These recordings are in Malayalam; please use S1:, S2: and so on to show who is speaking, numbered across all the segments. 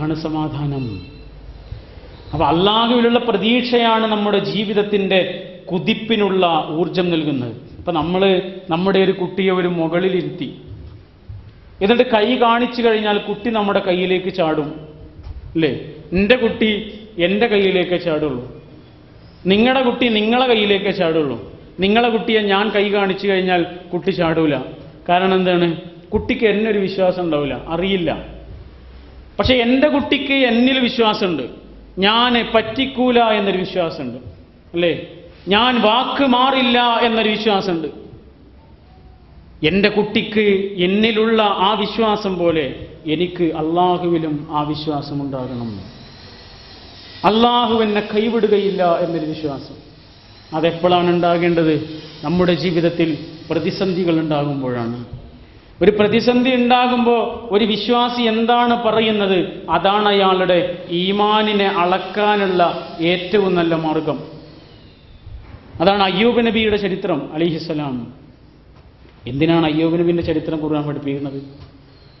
S1: അതാണ് സമാധാനം. അപ്പൊ അള്ളാഹുവിലുള്ള പ്രതീക്ഷയാണ് നമ്മുടെ ജീവിതത്തിന്റെ കുതിപ്പിനുള്ള ഊർജം നൽകുന്നത്. ഇപ്പൊ നമ്മൾ നമ്മുടെ ഒരു കുട്ടിയെ ഒരു മുകളിലിരുത്തി. എന്നിട്ട് കൈ കാണിച്ചു കഴിഞ്ഞാൽ കുട്ടി നമ്മുടെ കയ്യിലേക്ക് ചാടും. അല്ലേ? എന്റെ കുട്ടി എന്റെ കയ്യിലേക്ക് ചാടുള്ളൂ. നിങ്ങളുടെ കുട്ടി നിങ്ങളെ കയ്യിലേക്ക് ചാടുള്ളൂ. നിങ്ങളെ കുട്ടിയെ ഞാൻ കൈ കാണിച്ചു കഴിഞ്ഞാൽ കുട്ടി ചാടൂല. കാരണം എന്താണ്? കുട്ടിക്ക് എന്നൊരു വിശ്വാസം ഉണ്ടാവില്ല. അറിയില്ല. പക്ഷെ എന്റെ കുട്ടിക്ക് എന്നിൽ വിശ്വാസമുണ്ട്. ഞാൻ പറ്റിക്കൂല എന്നൊരു വിശ്വാസമുണ്ട്. അല്ലേ? ഞാൻ വാക്ക് മാറില്ല എന്നൊരു വിശ്വാസമുണ്ട്. എന്റെ കുട്ടിക്ക് എന്നിലുള്ള ആ വിശ്വാസം പോലെ എനിക്ക് അള്ളാഹുവിലും ആ വിശ്വാസം ഉണ്ടാകണം അള്ളാഹു എന്നെ കൈവിടുകയില്ല എന്നൊരു വിശ്വാസം. അതെപ്പോഴാണ് ഉണ്ടാകേണ്ടത്? നമ്മുടെ ജീവിതത്തിൽ പ്രതിസന്ധികൾ ഉണ്ടാകുമ്പോഴാണ്. ഒരു പ്രതിസന്ധി ഉണ്ടാകുമ്പോൾ ഒരു വിശ്വാസി എന്താണ് പറയുന്നത്? അതാണ് അയാളുടെ ഈമാനിനെ അളക്കാനുള്ള ഏറ്റവും നല്ല മാർഗം. അതാണ് അയ്യൂബ് നബിയുടെ ചരിത്രം അലിഹിസ്സലാം എന്തിനാണ് അയ്യൂബ് നബിന്റെ ചരിത്രം ഖുർആൻ പഠിപ്പിക്കുന്നത്?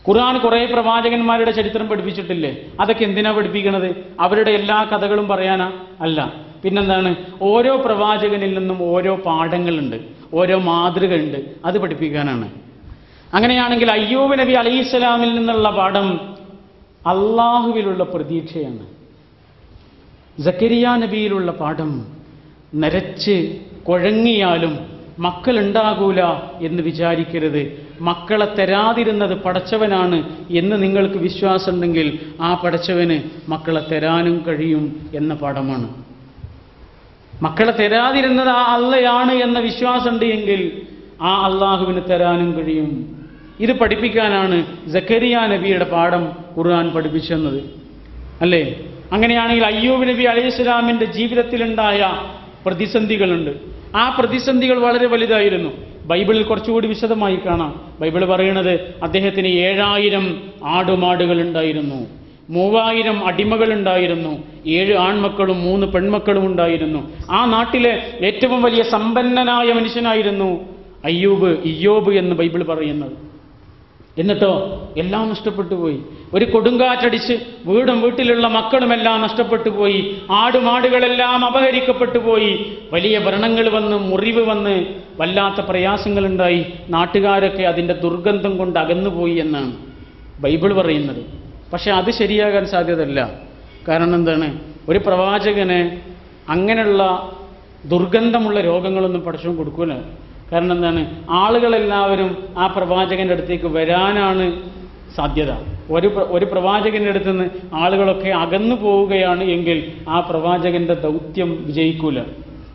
S1: ഖുർആൻ കുറേ പ്രവാചകന്മാരുടെ ചരിത്രം പഠിപ്പിച്ചിട്ടില്ലേ? അതൊക്കെ എന്തിനാ പഠിപ്പിക്കുന്നത് അവരുടെ എല്ലാ കഥകളും പറയാനാ? അല്ല. പിന്നെന്താണ്? ഓരോ പ്രവാചകനിൽ നിന്നും ഓരോ പാഠങ്ങളുണ്ട് ഓരോ മാതൃകയുണ്ട്. അത് പഠിപ്പിക്കാനാണ്. അങ്ങനെയാണെങ്കിൽ അയ്യൂബ് നബി അലൈഹിസ്സലാമിൽ നിന്നുള്ള പാഠം അള്ളാഹുവിലുള്ള പ്രതീക്ഷയാണ്. സക്കരിയ നബിയിലുള്ള പാഠം നരച്ച് കുഴങ്ങിയാലും മക്കളുണ്ടാകൂല എന്ന് വിചാരിക്കരുത്. മക്കളെ തരാതിരുന്നത് പടച്ചവനാണ് എന്ന് നിങ്ങൾക്ക് വിശ്വാസമുണ്ടെങ്കിൽ ആ പടച്ചവന് മക്കളെ തരാനും കഴിയും എന്ന പാഠമാണ്. മക്കളെ തരാതിരുന്നത് ആ അള്ളയാണ് എന്ന വിശ്വാസമുണ്ട് എങ്കിൽ ആ അള്ളാഹുവിന് തരാനും കഴിയും. ഇത് പഠിപ്പിക്കാനാണ് ജക്കരിയ നബിയുടെ പാഠം ഖുർആൻ പഠിപ്പിച്ചെന്നത്. അല്ലേ? അങ്ങനെയാണെങ്കിൽ അയ്യൂബ് നബി അലൈഹി സ്വലാമിന്റെ ജീവിതത്തിലുണ്ടായ പ്രതിസന്ധികളുണ്ട്. ആ പ്രതിസന്ധികൾ വളരെ വലുതായിരുന്നു. ബൈബിളിൽ കുറച്ചുകൂടി വിശദമായി കാണാം. ബൈബിൾ പറയുന്നത് അദ്ദേഹത്തിന് ഏഴായിരം ആടുമാടുകൾ ഉണ്ടായിരുന്നു മൂവായിരം അടിമകളുണ്ടായിരുന്നു. ഏഴ് ആൺമക്കളും മൂന്ന് പെൺമക്കളും ഉണ്ടായിരുന്നു. ആ നാട്ടിലെ ഏറ്റവും വലിയ സമ്പന്നനായ മനുഷ്യനായിരുന്നു അയ്യൂബ് ഇയ്യോബ് എന്ന് ബൈബിൾ പറയുന്നത്. എന്നിട്ടോ എല്ലാം നഷ്ടപ്പെട്ടു പോയി. ഒരു കൊടുങ്കാറ്റടിച്ച് വീടും വീട്ടിലുള്ള മക്കളുമെല്ലാം നഷ്ടപ്പെട്ടു പോയി. ആടുമാടുകളെല്ലാം അപഹരിക്കപ്പെട്ടു പോയി. വലിയ വ്രണങ്ങൾ വന്ന് മുറിവ് വന്ന് വല്ലാത്ത പ്രയാസങ്ങളുണ്ടായി. നാട്ടുകാരൊക്കെ അതിന്റെ ദുർഗന്ധം കൊണ്ട് അകന്നുപോയി എന്നാണ് ബൈബിൾ പറയുന്നത്. പക്ഷേ അത് ശരിയാകാൻ സാധ്യതയല്ല. കാരണം എന്താണ്? ഒരു പ്രവാചകന് അങ്ങനെയുള്ള ദുർഗന്ധമുള്ള രോഗങ്ങളൊന്നും പഠിച്ചു കൊടുക്കൂല. കാരണം എന്താണ്? ആളുകളെല്ലാവരും ആ പ്രവാചകന്റെ അടുത്തേക്ക് വരാനാണ് സാധ്യത. ഒരു ഒരു പ്രവാചകന്റെ അടുത്ത് നിന്ന് ആളുകളൊക്കെ അകന്നു പോവുകയാണ് എങ്കിൽ ആ പ്രവാചകന്റെ ദൗത്യം വിജയിക്കൂല.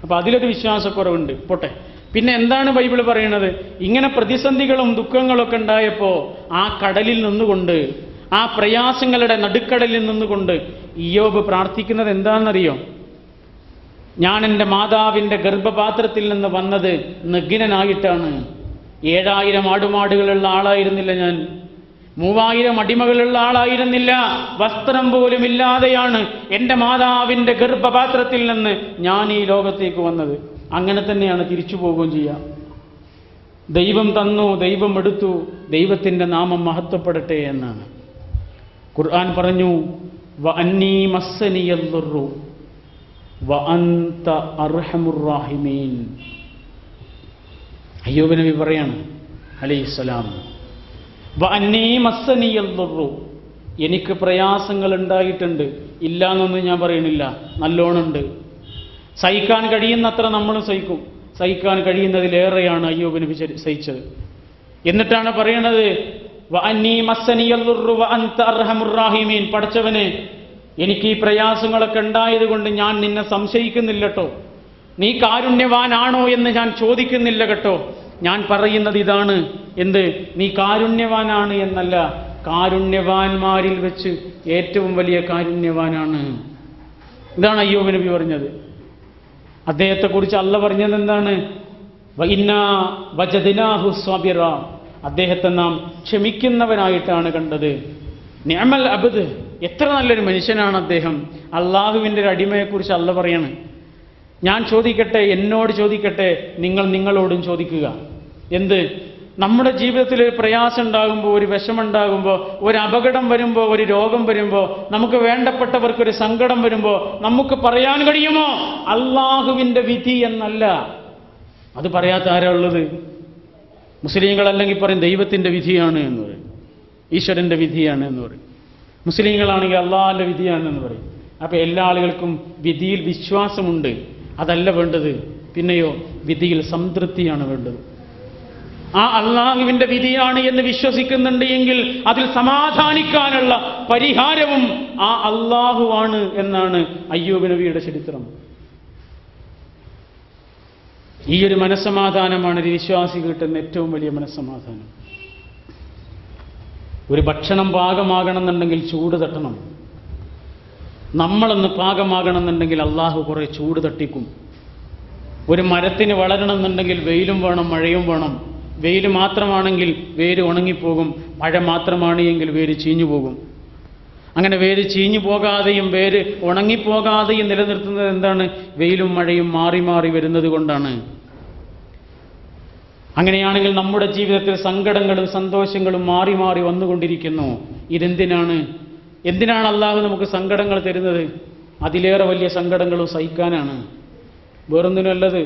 S1: അപ്പോൾ അതിലൊരു വിശ്വാസക്കുറവുണ്ട്. പോട്ടെ. പിന്നെ എന്താണ് ബൈബിൾ പറയുന്നത് ഇങ്ങനെ പ്രതിസന്ധികളും ദുഃഖങ്ങളൊക്കെ ഉണ്ടായപ്പോൾ ആ കടലിൽ നിന്നുകൊണ്ട് ആ പ്രയാസങ്ങളുടെ നടുക്കടലിൽ നിന്നുകൊണ്ട് ഇയോബ് പ്രാർത്ഥിക്കുന്നത് എന്താണെന്നറിയോ? ഞാൻ എന്റെ മാതാവിന്റെ ഗർഭപാത്രത്തിൽ നിന്ന് വന്നത് നഗ്നനായിട്ടാണ് ഏഴായിരം ആടുമാടുകളുള്ള ആളായിരുന്നില്ല ഞാൻ. മൂവായിരം അടിമകളുള്ള ആളായിരുന്നില്ല. വസ്ത്രം പോലും ഇല്ലാതെയാണ് എന്റെ മാതാവിന്റെ ഗർഭപാത്രത്തിൽ നിന്ന് ഞാൻ ഈ ലോകത്തേക്ക് വന്നത്. അങ്ങനെ തന്നെയാണ് തിരിച്ചു പോവുകയും ചെയ്യുക ദൈവം തന്നു ദൈവം എടുത്തു ദൈവത്തിന്റെ നാമം മഹത്വപ്പെടട്ടെ എന്നാണ്. ഖുർആൻ പറഞ്ഞു വ അന്നീ മസ്സനിയല്ലുറു വ അന്ത അർഹമുറാഹിമീൻ അയ്യൂബ് നബി പറയാണ് അലൈഹിസ്സലാം എനിക്ക് പ്രയാസങ്ങൾ ഉണ്ടായിട്ടുണ്ട് ഇല്ല എന്നൊന്നും ഞാൻ പറയണില്ല നല്ലോണുണ്ട്. സഹിക്കാൻ കഴിയുന്നത്ര നമ്മൾ സഹിക്കും. സഹിക്കാൻ കഴിയുന്നതിലേറെയാണ് അയ്യൂബ് നബി സഹിച്ചത്. എന്നിട്ടാണ് പറയണത് പടച്ചവനെ എനിക്ക് ഈ പ്രയാസങ്ങളൊക്കെ ഉണ്ടായതുകൊണ്ട് ഞാൻ നിന്നെ സംശയിക്കുന്നില്ല കേട്ടോ നീ കാരുണ്യവാനാണോ എന്ന് ഞാൻ ചോദിക്കുന്നില്ല കേട്ടോ. ഞാൻ പറയുന്നത് ഇതാണ് എന്ത്? നീ കാരുണ്യവാനാണ് എന്നല്ല കാരുണ്യവാന്മാരിൽ വെച്ച് ഏറ്റവും വലിയ കാരുണ്യവാനാണ്. ഇതാണ് അയ്യോ നബി പറഞ്ഞത്. അദ്ദേഹത്തെക്കുറിച്ച് അല്ല പറഞ്ഞത് എന്താണ്? വജദിനാഹു സ്വാബിറ. അദ്ദേഹത്തെ നാം ക്ഷമിക്കുന്നവനായിട്ടാണ് കണ്ടത്. നിഅമൽ അബദ്. എത്ര നല്ലൊരു മനുഷ്യനാണ് അദ്ദേഹം. അള്ളാഹുവിന്റെ ഒരു അടിമയെക്കുറിച്ച് അല്ല പറയാണ്. ഞാൻ ചോദിക്കട്ടെ എന്നോട് ചോദിക്കട്ടെ നിങ്ങൾ നിങ്ങളോടും ചോദിക്കുക. എന്ത്? നമ്മുടെ ജീവിതത്തിൽ ഒരു പ്രയാസം ഉണ്ടാകുമ്പോൾ ഒരു വിഷമുണ്ടാകുമ്പോൾ ഒരു അപകടം വരുമ്പോൾ ഒരു രോഗം വരുമ്പോൾ നമുക്ക് വേണ്ടപ്പെട്ടവർക്ക് ഒരു സങ്കടം വരുമ്പോൾ നമുക്ക് പറയാൻ കഴിയുമോ? അള്ളാഹുവിന്റെ വിധി എന്നല്ല. അത് പറയാത്ത ആരാ ഉള്ളത്? മുസ്ലിങ്ങൾ അല്ലെങ്കിൽ പറയും ദൈവത്തിന്റെ വിധിയാണ് എന്ന് പറയും. ഈശ്വരന്റെ വിധിയാണ് എന്ന് പറയും. മുസ്ലിങ്ങളാണെങ്കിൽ അള്ളാഹിന്റെ വിധിയാണെന്ന് പറയും. അപ്പോൾ എല്ലാ ആളുകൾക്കും വിധിയിൽ വിശ്വാസമുണ്ട്. അതല്ല വേണ്ടത്. പിന്നെയോ വിധിയിൽ സംതൃപ്തിയാണ് വേണ്ടത്. ആ അള്ളാഹുവിന്റെ വിധിയാണ് എന്ന് വിശ്വസിക്കുന്നുണ്ട് എങ്കിൽ അതിൽ സമാധാനിക്കാനുള്ള പരിഹാരവും ആ അള്ളാഹുവാണ് എന്നാണ് അയ്യൂബ് നബിയുടെ ചരിത്രം. ഈ ഒരു മനസ്സമാധാനമാണ് ഒരു വിശ്വാസി കിട്ടുന്ന ഏറ്റവും വലിയ മനസ്സമാധാനം. ഒരു ഭക്ഷണം പാകമാകണമെന്നുണ്ടെങ്കിൽ ചൂട് തട്ടണം. നമ്മളൊന്ന് പാകമാകണമെന്നുണ്ടെങ്കിൽ അള്ളാഹു കുറെ ചൂട് തട്ടിക്കും. ഒരു മരത്തിന് വളരണമെന്നുണ്ടെങ്കിൽ വെയിലും വേണം മഴയും വേണം. വെയിൽ മാത്രമാണെങ്കിൽ വേര് ഉണങ്ങിപ്പോകും മഴ മാത്രമാണ് എങ്കിൽ വേര് ചീഞ്ഞു പോകും അങ്ങനെ വേര് ചീഞ്ഞു പോകാതെയും വേര് ഉണങ്ങിപ്പോകാതെയും നിലനിർത്തുന്നത് എന്താണ്? വെയിലും മഴയും മാറി മാറി വരുന്നത് കൊണ്ടാണ്. അങ്ങനെയാണെങ്കിൽ നമ്മുടെ ജീവിതത്തിൽ സങ്കടങ്ങളും സന്തോഷങ്ങളും മാറി മാറി വന്നുകൊണ്ടിരിക്കുന്നു. ഇതെന്തിനാണ്? എന്തിനാണ് അള്ളാഹു നമുക്ക് സങ്കടങ്ങൾ തരുന്നത്? അതിലേറെ വലിയ സങ്കടങ്ങളും സഹിക്കാനാണ്. വേറൊന്നിനല്ലത്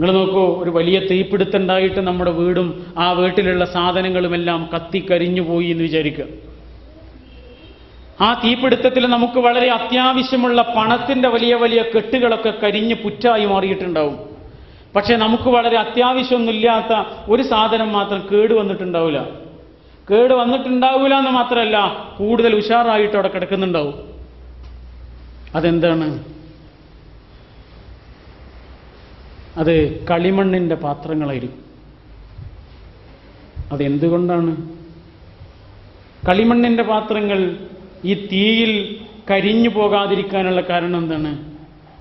S1: നിങ്ങൾ നോക്കൂ ഒരു വലിയ തീപിടുത്തുണ്ടായിട്ട് നമ്മുടെ വീടും ആ വീട്ടിലുള്ള സാധനങ്ങളുമെല്ലാം കത്തിക്കരിഞ്ഞു പോയി എന്ന് വിചാരിക്കുക. ആ തീപിടുത്തത്തിൽ നമുക്ക് വളരെ അത്യാവശ്യമുള്ള പണത്തിന്റെ വലിയ വലിയ കെട്ടുകളൊക്കെ കരിഞ്ഞ് പുറ്റായി മാറിയിട്ടുണ്ടാവും. പക്ഷെ നമുക്ക് വളരെ അത്യാവശ്യമൊന്നുമില്ലാത്ത ഒരു സാധനം മാത്രം കേട് വന്നിട്ടുണ്ടാവില്ല. കേട് വന്നിട്ടുണ്ടാവില്ല എന്ന് മാത്രമല്ല കൂടുതൽ ഉഷാറായിട്ട് അവിടെ കിടക്കുന്നുണ്ടാവും. അതെന്താണ്? അത് കളിമണ്ണിന്റെ പാത്രങ്ങളായിരിക്കും. അതെന്തുകൊണ്ടാണ്? കളിമണ്ണിന്റെ പാത്രങ്ങൾ ഈ തീയിൽ കരിഞ്ഞു പോകാതിരിക്കാനുള്ള കാരണം എന്താണ്?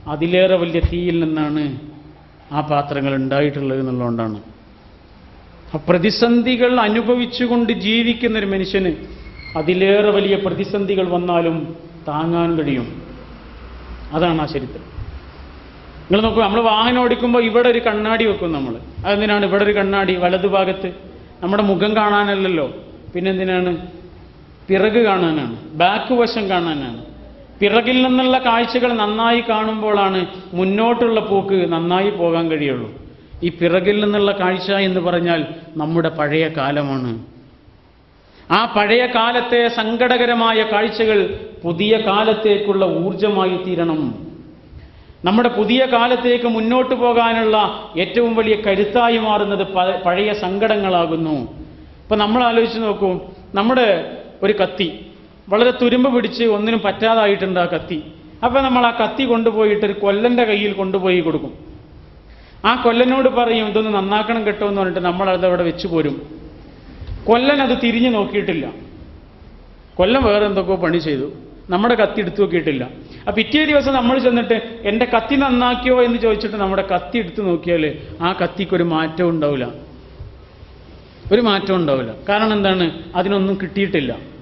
S1: അതിലേറെ വലിയ തീയിൽ നിന്നാണ് ആ പാത്രങ്ങൾ ഉണ്ടായിട്ടുള്ളത് എന്നുള്ളതുകൊണ്ടാണ്. പ്രതിസന്ധികൾ അനുഭവിച്ചുകൊണ്ട് ജീവിക്കുന്ന ഒരു മനുഷ്യന് അതിലേറെ വലിയ പ്രതിസന്ധികൾ വന്നാലും താങ്ങാൻ കഴിയും. അതാണ് ആ ചരിത്രം. നിങ്ങൾ നോക്കൂ നമ്മൾ വാഹനം ഓടിക്കുമ്പോൾ ഇവിടെ ഒരു കണ്ണാടി വെക്കും നമ്മൾ അതെന്തിനാണ്? ഇവിടെ ഒരു കണ്ണാടി വലതുഭാഗത്ത് നമ്മുടെ മുഖം കാണാനല്ലല്ലോ. പിന്നെന്തിനാണ്? പിറക് കാണാനാണ്. ബാക്ക് വശം കാണാനാണ്. പിറകിൽ നിന്നുള്ള കാഴ്ചകൾ നന്നായി കാണുമ്പോഴാണ് മുന്നോട്ടുള്ള പോക്ക് നന്നായി പോകാൻ കഴിയുള്ളൂ. ഈ പിറകിൽ നിന്നുള്ള കാഴ്ച എന്ന് പറഞ്ഞാൽ നമ്മുടെ പഴയ കാലമാണ്. ആ പഴയ കാലത്തെ സങ്കടകരമായ കാഴ്ചകൾ പുതിയ കാലത്തേക്കുള്ള ഊർജമായി തീരണം. നമ്മുടെ പുതിയ കാലത്തേക്ക് മുന്നോട്ട് പോകാനുള്ള ഏറ്റവും വലിയ കരുത്തായി മാറുന്നത് പഴയ സങ്കടങ്ങളാകുന്നു. ഇപ്പൊ നമ്മൾ ആലോചിച്ച് നോക്കൂ നമ്മുടെ ഒരു കത്തി വളരെ തുരുമ്പ് പിടിച്ച് ഒന്നിനും പറ്റാതായിട്ടുണ്ട് ആ കത്തി. അപ്പൊ നമ്മൾ ആ കത്തി കൊണ്ടുപോയിട്ട് ഒരു കൊല്ലന്റെ കയ്യിൽ കൊണ്ടുപോയി കൊടുക്കും. ആ കൊല്ലനോട് പറയും ഇതൊന്ന് നന്നാക്കണം കേട്ടോ എന്ന് പറഞ്ഞിട്ട് നമ്മൾ അത് അവിടെ വെച്ചു പോരും. കൊല്ലൻ അത് തിരിഞ്ഞു നോക്കിയിട്ടില്ല. കൊല്ലം വേറെ എന്തൊക്കെയോ പണി ചെയ്തു. നമ്മുടെ കത്തി എടുത്തു നോക്കിയിട്ടില്ല. ആ പിറ്റേ ദിവസം നമ്മൾ ചെന്നിട്ട് എന്റെ കത്തി നന്നാക്കിയോ എന്ന് ചോദിച്ചിട്ട് നമ്മുടെ കത്തി എടുത്തു നോക്കിയാൽ ആ കത്തിക്കൊരു മാറ്റവും ഉണ്ടാവില്ല. ഒരു മാറ്റവും ഉണ്ടാവില്ല. കാരണം എന്താണ്? അതിനൊന്നും കിട്ടിയിട്ടില്ല.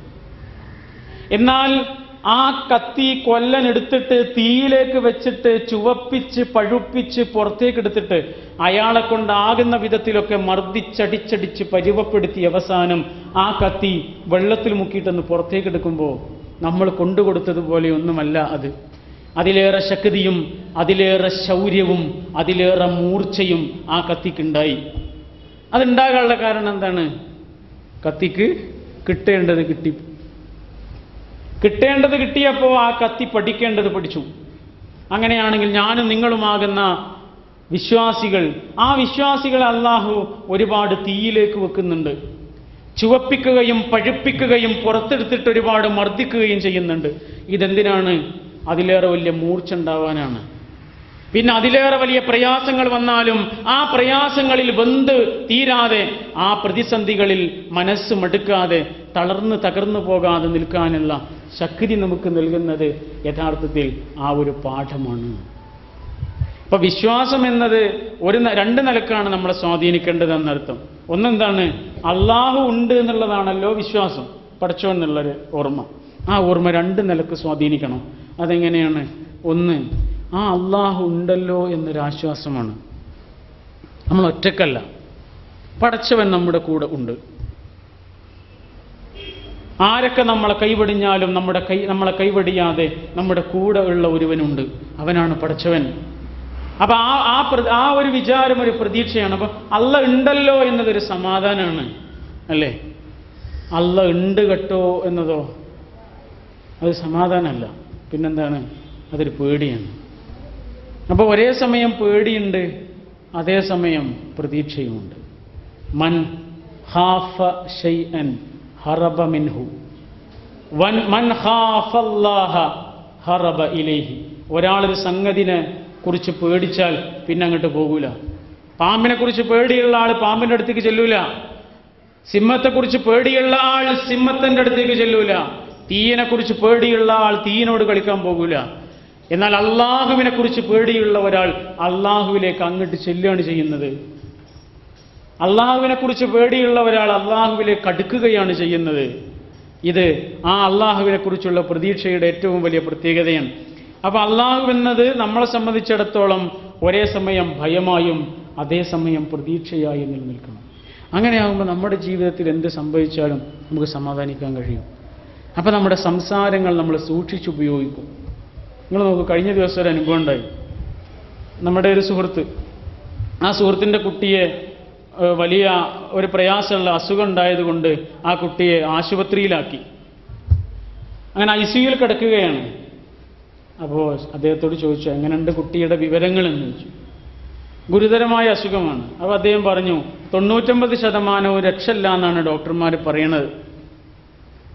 S1: എന്നാൽ ആ കത്തി കൊല്ലൻ എടുത്തിട്ട് തീയിലേക്ക് വെച്ചിട്ട് ചുവപ്പിച്ച് പഴുപ്പിച്ച് പുറത്തേക്ക് എടുത്തിട്ട് അയാളെ കൊണ്ടാകുന്ന വിധത്തിലൊക്കെ മർദ്ദിച്ചടിച്ചടിച്ച് പരിവപ്പെടുത്തി അവസാനം ആ കത്തി വെള്ളത്തിൽ മുക്കിയിട്ടൊന്ന് പുറത്തേക്ക് എടുക്കുമ്പോൾ നമ്മൾ കൊണ്ടുകൊടുത്തതുപോലെ ഒന്നുമല്ല അത്. അതിലേറെ ശക്തിയും അതിലേറെ ശൗര്യവും അതിലേറെ മൂർച്ചയും ആ കത്തിക്കുണ്ടായി. അതുണ്ടാകാനുള്ള കാരണം എന്താണ്? കത്തിക്ക് കിട്ടേണ്ടത് കിട്ടി. കിട്ടേണ്ടത് കിട്ടിയപ്പോൾ ആ കത്തി പഠിക്കേണ്ടത് പഠിച്ചു. അങ്ങനെയാണെങ്കിൽ ഞാനും നിങ്ങളുമാകുന്ന വിശ്വാസികൾ ആ വിശ്വാസികളെ അള്ളാഹു ഒരുപാട് തീയിലേക്ക് വെക്കുന്നുണ്ട്. ചുവപ്പിക്കുകയും പഴുപ്പിക്കുകയും പുറത്തെടുത്തിട്ട് ഒരുപാട് മർദ്ദിക്കുകയും ചെയ്യുന്നുണ്ട്. ഇതെന്തിനാണ്? അതിലേറെ വലിയ മൂർച്ച ഉണ്ടാവാനാണ്. പിന്നെ അതിലേറെ വലിയ പ്രയാസങ്ങൾ വന്നാലും ആ പ്രയാസങ്ങളിൽ വെന്ത് തീരാതെ ആ പ്രതിസന്ധികളിൽ മനസ്സ് മടുക്കാതെ തളർന്ന് തകർന്നു പോകാതെ നിൽക്കാനുള്ള ശക്തി നമുക്ക് നൽകുന്നത് യഥാർത്ഥത്തിൽ ആ ഒരു പാഠമാണ്. അപ്പൊ വിശ്വാസം എന്നത് ഒരു രണ്ട് നിലക്കാണ് നമ്മളെ സ്വാധീനിക്കേണ്ടത് എന്നർത്ഥം. ഒന്നെന്താണ്? അള്ളാഹു ഉണ്ട് എന്നുള്ളതാണല്ലോ വിശ്വാസം. പഠിച്ചോ എന്നുള്ളൊരു ഓർമ്മ. ആ ഓർമ്മ രണ്ട് നിലയ്ക്ക് സ്വാധീനിക്കണം. അതെങ്ങനെയാണ്? ഒന്ന് ആ അള്ളാഹു ഉണ്ടല്ലോ എന്നൊരു ആശ്വാസമാണ്. നമ്മൾ ഒറ്റക്കല്ല. പടച്ചവൻ നമ്മുടെ കൂടെ ഉണ്ട്. ആരൊക്കെ നമ്മളെ കൈവടിഞ്ഞാലും നമ്മുടെ കൈ നമ്മളെ കൈവടിയാതെ നമ്മുടെ കൂടെ ഉള്ള ഒരുവനുണ്ട്. അവനാണ് പഠിച്ചവൻ അപ്പൊ ആ ആ ആ ഒരു വിചാരം ഒരു പ്രതീക്ഷയാണ്. അപ്പൊ അല്ല ഉണ്ടല്ലോ എന്നതൊരു സമാധാനമാണ് അല്ലേ? അല്ല ഉണ്ട് കേട്ടോ എന്നതോ? അത് സമാധാനമല്ല. പിന്നെന്താണ്? അതൊരു പേടിയാണ്. അപ്പോൾ ഒരേ സമയം പേടിയുണ്ട് അതേസമയം പ്രതീക്ഷയുമുണ്ട്. മൻ ഹാഫ ഷൈഅൻ ഹറബ മിൻഹു. വൻ മൻ ഹാഫല്ലാഹ ഹറബ ഇലേഹി. ഒരാളൊരു സംഗതിനെ കുറിച്ച് പേടിച്ചാൽ പിന്നെ അങ്ങോട്ട് പോകൂല. പാമ്പിനെ കുറിച്ച് പേടിയുള്ള ആൾ പാമ്പിന്റെ അടുത്തേക്ക് ചെല്ലൂല. സിംഹത്തെക്കുറിച്ച് പേടിയുള്ള ആൾ സിംഹത്തിന്റെ അടുത്തേക്ക് ചെല്ലൂല. തീയിനെക്കുറിച്ച് കുറിച്ച് പേടിയുള്ള ആൾ തീയനോട് കളിക്കാൻ പോകൂല. എന്നാൽ അള്ളാഹുവിനെ കുറിച്ച് പേടിയുള്ള ഒരാൾ അള്ളാഹുവിലേക്ക് അങ്ങോട്ട് ചെല്ലുകയാണ് ചെയ്യുന്നത്. അള്ളാഹുവിനെ കുറിച്ച് പേടിയുള്ള ഒരാൾ അള്ളാഹുവിലേക്ക് അടുക്കുകയാണ് ചെയ്യുന്നത്. ഇത് ആ അള്ളാഹുവിനെ കുറിച്ചുള്ള പ്രതീക്ഷയുടെ ഏറ്റവും വലിയ പ്രത്യേകതയാണ്. അപ്പോൾ അള്ളാഹു എന്നത് നമ്മളെ സംബന്ധിച്ചിടത്തോളം ഒരേ സമയം ഭയമായും അതേസമയം പ്രതീക്ഷയായും നിലനിൽക്കണം. അങ്ങനെയാകുമ്പോൾ നമ്മുടെ ജീവിതത്തിൽ എന്ത് സംഭവിച്ചാലും നമുക്ക് സമാധാനിക്കാൻ കഴിയും. അപ്പോൾ നമ്മുടെ സംസാരങ്ങൾ നമ്മൾ സൂക്ഷിച്ചുപയോഗിക്കും നിങ്ങൾ നോക്ക് കഴിഞ്ഞ ദിവസം ഒരു അനുഭവം ഉണ്ടായി. നമ്മുടെ ഒരു സുഹൃത്ത് ആ സുഹൃത്തിന്റെ കുട്ടിയെ വലിയ ഒരു പ്രയാസമുള്ള അസുഖം ഉണ്ടായതുകൊണ്ട് ആ കുട്ടിയെ ആശുപത്രിയിലാക്കി. അങ്ങനെ ഐ സിയുയിൽ കിടക്കുകയാണ്. അപ്പോൾ അദ്ദേഹത്തോട് ചോദിച്ചു എങ്ങനെയുണ്ട് കുട്ടിയുടെ വിവരങ്ങൾ എന്ന് ചോദിച്ചു. ഗുരുതരമായ അസുഖമാണ്. അപ്പോൾ അദ്ദേഹം പറഞ്ഞു തൊണ്ണൂറ്റൊമ്പത് ശതമാനവും രക്ഷയില്ല എന്നാണ് ഡോക്ടർമാർ പറയണത്.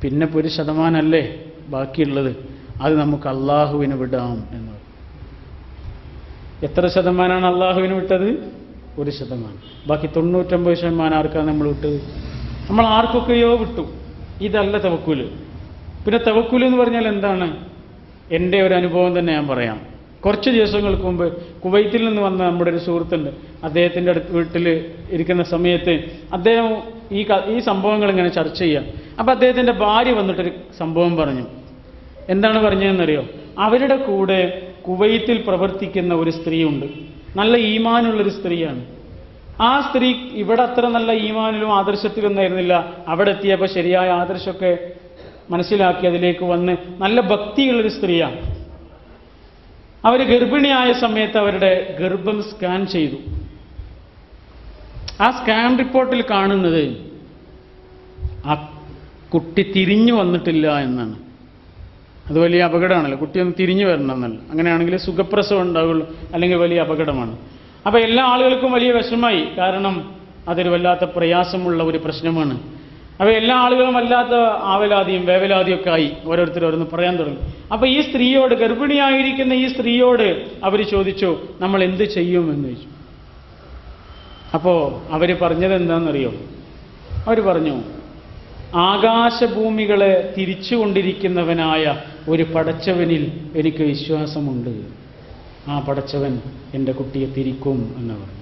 S1: പിന്നെ ഇപ്പോൾ ഒരു ശതമാനമല്ലേ ബാക്കിയുള്ളത്? അത് നമുക്ക് അള്ളാഹുവിന് വിടാം എന്ന് പറഞ്ഞു. എത്ര ശതമാനമാണ് അള്ളാഹുവിന് വിട്ടത്? ഒരു ശതമാനം. ബാക്കി തൊണ്ണൂറ്റൊമ്പത് ശതമാനം ആർക്കാണ് നമ്മൾ വിട്ടത്? നമ്മൾ ആർക്കൊക്കെയോ വിട്ടു. ഇതല്ല തവക്കൂൽ. പിന്നെ തവക്കൂൽ എന്ന് പറഞ്ഞാൽ എന്താണ്? എന്റെ ഒരു അനുഭവം തന്നെ ഞാൻ പറയാം. കുറച്ച് ദിവസങ്ങൾക്ക് മുമ്പ് കുവൈത്തിൽ നിന്ന് വന്ന നമ്മുടെ ഒരു സുഹൃത്തുണ്ട്. അദ്ദേഹത്തിന്റെ അടുത്ത് വീട്ടിൽ ഇരിക്കുന്ന സമയത്ത് അദ്ദേഹം ഈ ഈ സംഭവങ്ങൾ ഇങ്ങനെ ചർച്ച ചെയ്യാം. അപ്പോൾ അദ്ദേഹത്തിന്റെ ഭാര്യ വന്നിട്ടൊരു സംഭവം പറഞ്ഞു. എന്താണ് പറഞ്ഞതെന്നറിയോ? അവരുടെ കൂടെ കുവൈത്തിൽ പ്രവർത്തിക്കുന്ന ഒരു സ്ത്രീയുണ്ട്. നല്ല ഈമാനുള്ളൊരു സ്ത്രീയാണ്. ആ സ്ത്രീ ഇവിടെ അത്ര നല്ല ഈമാനിലും ആദർശത്തിലൊന്നായിരുന്നില്ല അവിടെ എത്തിയപ്പോൾ ശരിയായ ആദർശമൊക്കെ മനസ്സിലാക്കി അതിലേക്ക് വന്ന് നല്ല ഭക്തിയുള്ളൊരു സ്ത്രീയാണ്. അവർ ഗർഭിണിയായ സമയത്ത് അവരുടെ ഗർഭം സ്കാൻ ചെയ്തു. ആ സ്കാൻ റിപ്പോർട്ടിൽ കാണുന്നത് ആ കുട്ടി തിരിഞ്ഞു വന്നിട്ടില്ല എന്നാണ്. അത് വലിയ അപകടമാണല്ലോ. കുട്ടിയൊന്ന് തിരിഞ്ഞു വരണം എന്നല്ല. അങ്ങനെയാണെങ്കിൽ സുഖപ്രസവം ഉണ്ടാവുള്ളൂ. അല്ലെങ്കിൽ വലിയ അപകടമാണ്. അപ്പോൾ എല്ലാ ആളുകൾക്കും വലിയ വിഷമമായി. കാരണം അതൊരു വല്ലാത്ത പ്രയാസമുള്ള ഒരു പ്രശ്നമാണ്. അപ്പോൾ എല്ലാ ആളുകളും വല്ലാത്ത ആവലാതിയും വേവലാതിയും ഒക്കെ ആയി ഓരോരുത്തർ ഓരോന്ന് പറയാൻ തുടങ്ങി. അപ്പോൾ ഈ സ്ത്രീയോട് ഗർഭിണിയായിരിക്കുന്ന ഈ സ്ത്രീയോട് അവർ ചോദിച്ചു നമ്മൾ എന്ത് ചെയ്യും? എന്ന് ചോദിച്ചു. അപ്പോൾ അവർ പറഞ്ഞത് എന്താണെന്നറിയോ? അവർ പറഞ്ഞു ആകാശഭൂമികളെ തിരിച്ചുകൊണ്ടിരിക്കുന്നവനായ ഒരു പടച്ചവനിൽ എനിക്ക് വിശ്വാസമുണ്ട്. ആ പടച്ചവൻ എന്റെ കുട്ടിയെ തിരിക്കും എന്ന് പറഞ്ഞു.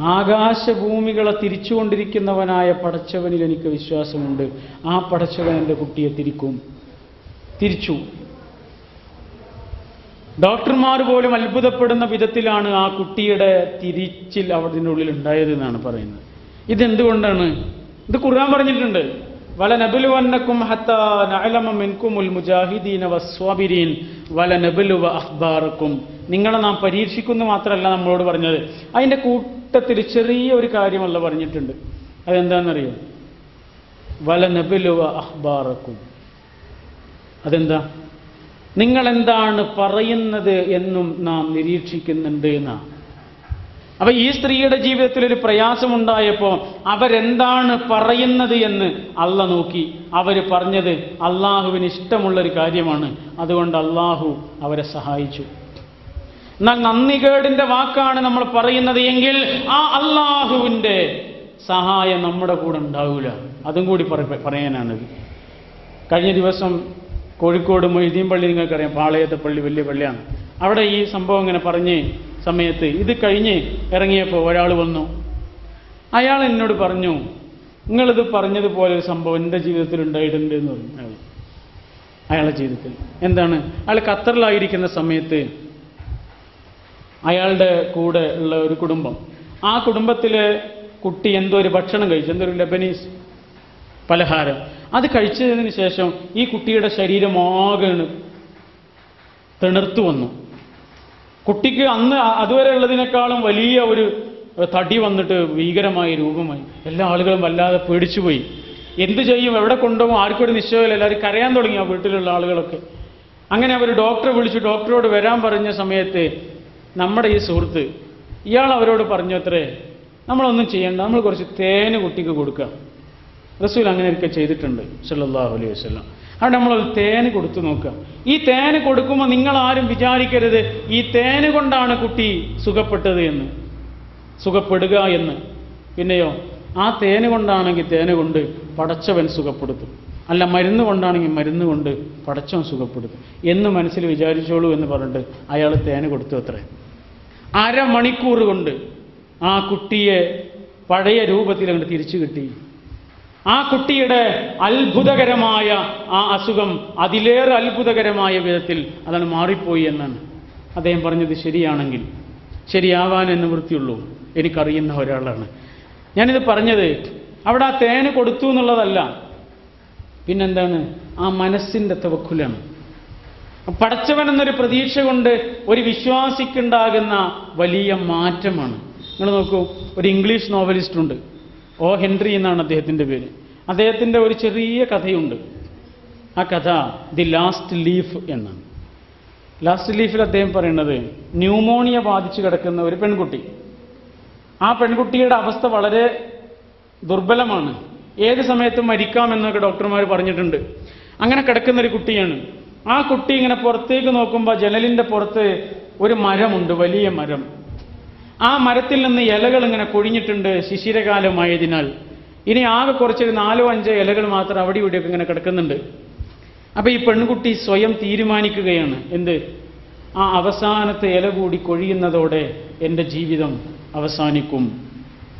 S1: ആകാശഭൂമികളെ തിരിച്ചുകൊണ്ടിരിക്കുന്നവനായ പടച്ചവനിൽ എനിക്ക് വിശ്വാസമുണ്ട്. ആ പടച്ചവൻ എന്റെ കുട്ടിയെ തിരിക്കും. തിരിച്ചു. ഡോക്ടർമാർ പോലും അത്ഭുതപ്പെടുന്ന വിധത്തിലാണ് ആ കുട്ടിയുടെ തിരിച്ചിൽ അതിനുള്ളിൽ ഉണ്ടായത് എന്നാണ് പറയുന്നത്. ഇതെന്തുകൊണ്ടാണ്? ഇത് ഖുർആൻ പറഞ്ഞിട്ടുണ്ട്. നിങ്ങളെ നാം പരീക്ഷിക്കുന്നു മാത്രമല്ല നമ്മളോട് പറഞ്ഞത്. അതിന്റെ കൂട്ടത്തിൽ ചെറിയ ഒരു കാര്യമല്ല പറഞ്ഞിട്ടുണ്ട്. അതെന്താണെന്നറിയോ വല നബിലുവ അഖ്ബാറക്കും. അതെന്താ? നിങ്ങളെന്താണ് പറയുന്നത് എന്നും നാം നിരീക്ഷിക്കുന്നുണ്ട് എന്നാ അപ്പൊ ഈ സ്ത്രീയുടെ ജീവിതത്തിൽ ഒരു പ്രയാസമുണ്ടായപ്പോൾ അവരെന്താണ് പറയുന്നത് എന്ന് അല്ല നോക്കി. അവർ പറഞ്ഞത് അള്ളാഹുവിന് ഇഷ്ടമുള്ളൊരു കാര്യമാണ്. അതുകൊണ്ട് അള്ളാഹു അവരെ സഹായിച്ചു. എന്നാൽ നന്ദികേടിന്റെ വാക്കാണ് നമ്മൾ പറയുന്നത് എങ്കിൽ ആ അള്ളാഹുവിന്റെ സഹായം നമ്മുടെ കൂടെ ഉണ്ടാവില്ല അതും കൂടി പറ- പറയാനാണിത്. കഴിഞ്ഞ ദിവസം കോഴിക്കോട് മൊയ്തീൻ പള്ളി നിങ്ങൾക്കറിയാം പാളയത്തെ പള്ളി വലിയ പള്ളിയാണ്. അവിടെ ഈ സംഭവം ഇങ്ങനെ പറഞ്ഞ് സമയത്ത്. ഇത് കഴിഞ്ഞ് ഇറങ്ങിയപ്പോൾ ഒരാൾ വന്നു. അയാൾ എന്നോട് പറഞ്ഞു നിങ്ങളിത് പറഞ്ഞതുപോലെ ഒരു സംഭവം എന്റെ ജീവിതത്തിൽ ഉണ്ടായിട്ടുണ്ട് എന്ന് പറഞ്ഞു. അയാൾ അയാളുടെ ജീവിതത്തിൽ. എന്താണ്? അയാൾ ഖത്തറിലായിരിക്കുന്ന സമയത്ത് അയാളുടെ കൂടെ ഉള്ള ഒരു കുടുംബം. ആ കുടുംബത്തിലെ കുട്ടി എന്തോ ഒരു ഭക്ഷണം കഴിച്ചു. എന്തോ ഒരു ലബനീസ് പലഹാരം. അത് കഴിച്ചതിന് ശേഷം ഈ കുട്ടിയുടെ ശരീരം ആകെ തിണർത്തു വന്നു. കുട്ടിക്ക് അന്ന് അതുവരെ ഉള്ളതിനേക്കാളും വലിയ ഒരു തടി വന്നിട്ട് ഭീകരമായ രൂപമായി. എല്ലാ ആളുകളും വല്ലാതെ പേടിച്ചുപോയി. എന്ത് ചെയ്യും? എവിടെ കൊണ്ടുപോകും? ആർക്കും ഒരു നിശ്ചയമില്ല എല്ലാവരും കരയാൻ തുടങ്ങി ആ വീട്ടിലുള്ള ആളുകളൊക്കെ. അങ്ങനെ അവർ ഡോക്ടറെ വിളിച്ചു. ഡോക്ടറോട് വരാൻ പറഞ്ഞ സമയത്ത് നമ്മുടെ ഈ സുഹൃത്ത് ഇയാൾ അവരോട് പറഞ്ഞു അത്രേ നമ്മളൊന്നും ചെയ്യണ്ട. നമ്മൾ കുറച്ച് തേന് കുട്ടിക്ക് കൊടുക്കുക റസൂൽ അങ്ങനെയൊക്കെ ചെയ്തിട്ടുണ്ട്. സല്ലാഹു അലൈഹി വസല്ലം. അവിടെ നമ്മൾ തേന് കൊടുത്തു നോക്കുക. ഈ തേന് കൊടുക്കുമ്പോൾ നിങ്ങൾ ആരും വിചാരിക്കരുത് ഈ തേന് കൊണ്ടാണ് കുട്ടി സുഖപ്പെട്ടത് എന്ന്. സുഖപ്പെടുക എന്ന്. പിന്നെയോ ആ തേന് കൊണ്ടാണെങ്കിൽ തേന് കൊണ്ട് പടച്ചവൻ സുഖപ്പെടുത്തും. അല്ല മരുന്ന് കൊണ്ടാണെങ്കിൽ മരുന്ന് കൊണ്ട് പടച്ചവൻ സുഖപ്പെടുത്തും. എന്ന് മനസ്സിൽ വിചാരിച്ചോളൂ എന്ന് പറഞ്ഞിട്ട് അയാൾ തേന് കൊടുത്തു അത്രേ. അരമണിക്കൂർ കൊണ്ട് ആ കുട്ടിയെ പഴയ രൂപത്തിൽ അങ്ങോട്ട് തിരിച്ചു കിട്ടി. ആ കുട്ടിയുടെ അത്ഭുതകരമായ ആ അസുഖം അതിലേറെ അത്ഭുതകരമായ വിധത്തിൽ അതാണ് മാറിപ്പോയി എന്നാണ്. അദ്ദേഹം പറഞ്ഞത് ശരിയാണെങ്കിൽ ശരിയാവാൻ എന്ന് വൃത്തിയുള്ളൂ. എനിക്കറിയുന്ന ഒരാളാണ്. ഞാനിത് പറഞ്ഞത് അവിടെ ആ തേന് കൊടുത്തു എന്നുള്ളതല്ല. പിന്നെന്താണ്? ആ മനസ്സിന്റെ തവക്കുലാണ് പടച്ചവൻ എന്നൊരു പ്രതീക്ഷ കൊണ്ട് ഒരു വിശ്വാസിക്കുണ്ടാകുന്ന വലിയ മാറ്റമാണ്. നിങ്ങൾ നോക്കൂ ഒരു ഇംഗ്ലീഷ് നോവലിസ്റ്റ് ഉണ്ട് ഓ ഹെൻറി എന്നാണ് അദ്ദേഹത്തിന്റെ പേര്. അദ്ദേഹത്തിന്റെ ഒരു ചെറിയ കഥയുണ്ട്. ആ കഥ ദി ലാസ്റ്റ് ലീഫ് എന്നാണ്. ലാസ്റ്റ് ലീഫിൽ അദ്ദേഹം പറയുന്നത് ന്യൂമോണിയ ബാധിച്ച് കിടക്കുന്ന ഒരു പെൺകുട്ടി. ആ പെൺകുട്ടിയുടെ അവസ്ഥ വളരെ ദുർബലമാണ്. ഏത് സമയത്തും മരിക്കാമെന്നൊക്കെ ഡോക്ടർമാർ പറഞ്ഞിട്ടുണ്ട്. അങ്ങനെ കിടക്കുന്ന ഒരു കുട്ടിയാണ്. ആ കുട്ടി ഇങ്ങനെ പുറത്തേക്ക് നോക്കുമ്പോൾ ജനലിന്റെ പുറത്ത് ഒരു മരമുണ്ട് വലിയ മരം. ആ മരത്തിൽ നിന്ന് ഇലകൾ ഇങ്ങനെ കൊഴിഞ്ഞിട്ടുണ്ട് ശിശിരകാലമായതിനാൽ. ഇനി ആകെ കുറച്ചൊരു നാലോ അഞ്ചോ ഇലകൾ മാത്രം അവിടെ ഇവിടെയൊക്കെ ഇങ്ങനെ കിടക്കുന്നുണ്ട്. അപ്പൊ ഈ പെൺകുട്ടി സ്വയം തീരുമാനിക്കുകയാണ്. എന്ത്? ആ അവസാനത്തെ ഇല കൂടി കൊഴിയുന്നതോടെ എന്റെ ജീവിതം അവസാനിക്കും.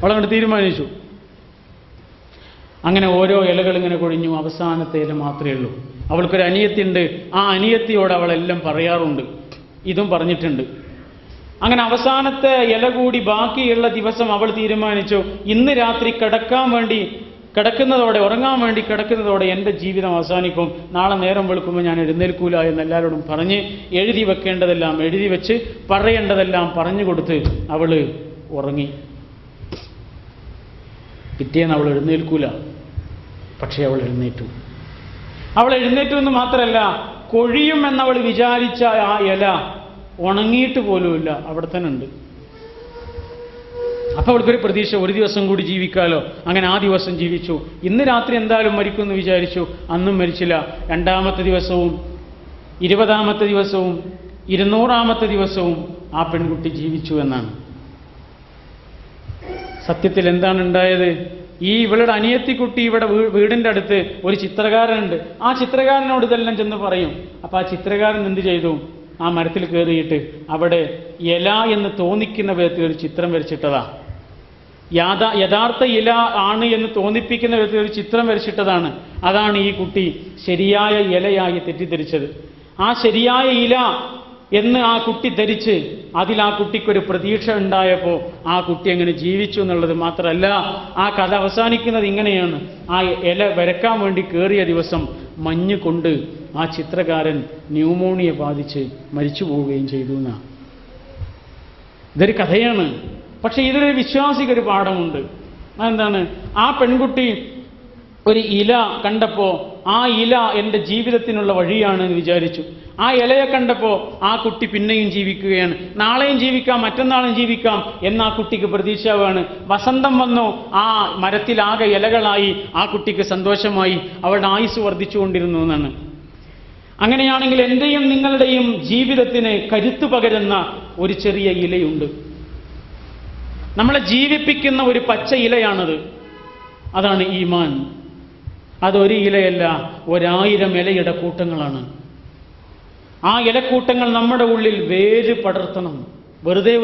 S1: അവളങ്ങോട്ട് തീരുമാനിച്ചു. അങ്ങനെ ഓരോ ഇലകൾ ഇങ്ങനെ കൊഴിഞ്ഞു. അവസാനത്തെ ഇല മാത്രമേ ഉള്ളൂ. അവൾക്കൊരു അനിയത്തിയുണ്ട്. ആ അനിയത്തിയോട് അവളെല്ലാം പറയാറുണ്ട്. ഇതും പറഞ്ഞിട്ടുണ്ട്. അങ്ങനെ അവസാനത്തെ ഇല കൂടി ബാക്കിയുള്ള ദിവസം അവൾ തീരുമാനിച്ചു ഇന്ന് രാത്രി കിടക്കാൻ വേണ്ടി കിടക്കുന്നതോടെ ഉറങ്ങാൻ വേണ്ടി കിടക്കുന്നതോടെ എന്റെ ജീവിതം അവസാനിക്കും. നാളെ നേരം വെളുക്കുമ്പോൾ ഞാൻ എഴുന്നേൽക്കൂല എന്ന് എല്ലാവരോടും പറഞ്ഞ് എഴുതി വെക്കേണ്ടതെല്ലാം എഴുതി വെച്ച് പറയേണ്ടതെല്ലാം പറഞ്ഞു കൊടുത്ത് അവൾ ഉറങ്ങി. പിറ്റേന്ന് അവൾ എഴുന്നേൽക്കൂല പക്ഷേ അവൾ എഴുന്നേറ്റു. അവൾ എഴുന്നേറ്റു എന്ന് മാത്രമല്ല കൊഴിയുമെന്നവൾ വിചാരിച്ച ആ ഇല ഉണങ്ങിയിട്ട് പോലുമില്ല. അവിടെ തന്നെ ഉണ്ട്. അപ്പൊ അവൾക്കൊരു പ്രതീക്ഷ ഒരു ദിവസം കൂടി ജീവിക്കാലോ. അങ്ങനെ ആ ദിവസം ജീവിച്ചു. ഇന്ന് രാത്രി എന്തായാലും മരിക്കുമെന്ന് വിചാരിച്ചു. അന്നും മരിച്ചില്ല. രണ്ടാമത്തെ ദിവസവും ഇരുപതാമത്തെ ദിവസവും ഇരുന്നൂറാമത്തെ ദിവസവും ആ പെൺകുട്ടി ജീവിച്ചു എന്നാണ്. സത്യത്തിൽ എന്താണ് ഉണ്ടായത്? ഈ ഇവളുടെ അനിയത്തിക്കുട്ടി ഇവിടെ വീടിന്റെ അടുത്ത് ഒരു ചിത്രകാരനുണ്ട്. ആ ചിത്രകാരനോട് ഇതെല്ലാം ചെന്ന് പറയും. അപ്പൊ ആ ചിത്രകാരൻ എന്ത് ചെയ്തു? ആ മരത്തിൽ കയറിയിട്ട് അവിടെ ഇല എന്ന് തോന്നിക്കുന്ന വിധത്തിൽ ഒരു ചിത്രം വരച്ചിട്ടതാ. യാഥാ യഥാർത്ഥ ഇല ആണ് എന്ന് തോന്നിപ്പിക്കുന്ന വിധത്തിൽ ഒരു ചിത്രം വരച്ചിട്ടതാണ്. അതാണ് ഈ കുട്ടി ശരിയായ ഇലയായി തെറ്റിദ്ധരിച്ചത്. ആ ശരിയായ ഇല എന്ന് ആ കുട്ടി ധരിച്ച് അതിൽ ആ കുട്ടിക്കൊരു പ്രതീക്ഷ ഉണ്ടായപ്പോൾ ആ കുട്ടി അങ്ങനെ ജീവിച്ചു എന്നുള്ളത് മാത്രമല്ല ആ കഥ അവസാനിക്കുന്നത് ഇങ്ങനെയാണ്. ആ ഇല വരക്കാൻ വേണ്ടി കയറിയ ദിവസം മഞ്ഞ് കൊണ്ട് ആ ചിത്രകാരൻ ന്യൂമോണിയ ബാധിച്ച് മരിച്ചു പോവുകയും ചെയ്തു എന്നാണ് ഇതൊരു കഥയാണ്. പക്ഷേ ഇതിലൊരു വിശ്വാസികൊരു പാഠമുണ്ട്. അതെന്താണ്? ആ പെൺകുട്ടി ഒരു ഇല കണ്ടപ്പോൾ ആ ഇല എന്റെ ജീവിതത്തിനുള്ള വഴിയാണ് എന്ന് വിചാരിച്ചു. ആ ഇലയെ കണ്ടപ്പോൾ ആ കുട്ടി പിന്നെയും ജീവിക്കുകയാണ്. നാളെയും ജീവിക്കാം മറ്റന്നാളും ജീവിക്കാം എന്ന് ആ കുട്ടിക്ക് പ്രതീക്ഷയാണ്. വസന്തം വന്നു ആ മരത്തിലാകെ ഇലകളായി ആ കുട്ടിക്ക് സന്തോഷമായി അവളുടെ ആയുസ് വർദ്ധിച്ചുകൊണ്ടിരുന്നു എന്നാണ്. അങ്ങനെയാണെങ്കിൽ എന്റെയും നിങ്ങളുടെയും ജീവിതത്തിന് കരുത്തു പകരുന്ന ഒരു ചെറിയ ഇലയുണ്ട്. നമ്മളെ ജീവിപ്പിക്കുന്ന ഒരു പച്ച ഇലയാണത്. അതാണ് ഈമാൻ. അതൊരു ഇലയല്ല ഒരായിരം ഇലയുടെ കൂട്ടങ്ങളാണ്. ആ ഇലക്കൂട്ടങ്ങൾ നമ്മുടെ ഉള്ളിൽ വേര് പടർത്തണം. വെറുതെ